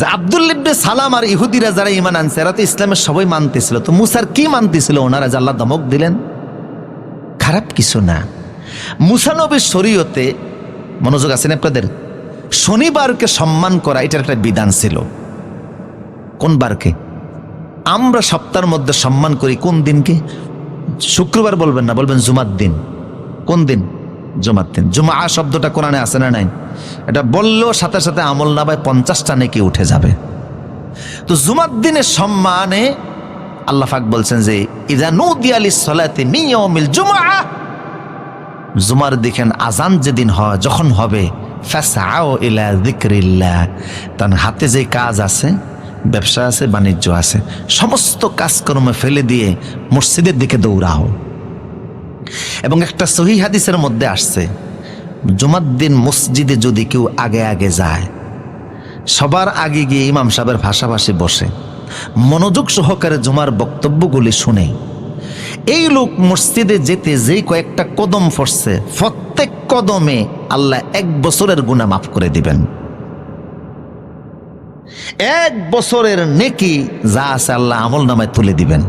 যে আবদুল্লিবনে সালাম আর ইহুদিরা যারা ইমান আনছে, এরা তো ইসলামের সবাই মানতেছিল। তো মুসার কি মানতেছিল? ওনারা যে আল্লাহ দমক দিলেন? খারাপ কিছু না। মুসানবীর শরীয়তে, মনোযোগ আছেন আপনাদের? শনিবারকে সম্মান করা, এটার একটা বিধান ছিল। কোন বারকে আমরা সপ্তাহের মধ্যে সম্মান করি কোন দিনকে? শুক্রবার বলবেন না, বলবেন জুমার দিন। কোন দিন? জুমার দিন। জুমা শব্দটা কোরআনে আছে না নাই? এটা বললেও সাথে সাথে আমল নামায় পঞ্চাশটা নেকি উঠে যাবে। তো জুমার দিনের সম্মানে আল্লাহ পাক বলছেন যে জুমা জুমার দেখেন আজান যেদিন হয়, যখন হবে তার হাতে যে কাজ আছে, ব্যবসা আছে, বাণিজ্য আছে, সমস্ত কাজকর্মে ফেলে দিয়ে মসজিদের দিকে দৌড়াও। এবং একটা সহি হাদিসের মধ্যে আসছে, জুমার দিন মসজিদে যদি কেউ আগে আগে যায়, সবার আগে গিয়ে ইমাম সাহেবের ভাষাভাষী বসে, মনোযোগ সহকারে জুমার বক্তব্যগুলি শুনে, এই লোক মসজিদে যেতে যেই কয়েকটা কদম ফসছে প্রত্যেক কদমে আল্লাহ এক বছরের গুণা মাফ করে দিবেন। এক বছরের নেকি যা আছে আল্লাহ আমল নামায় তুলে দিবেন।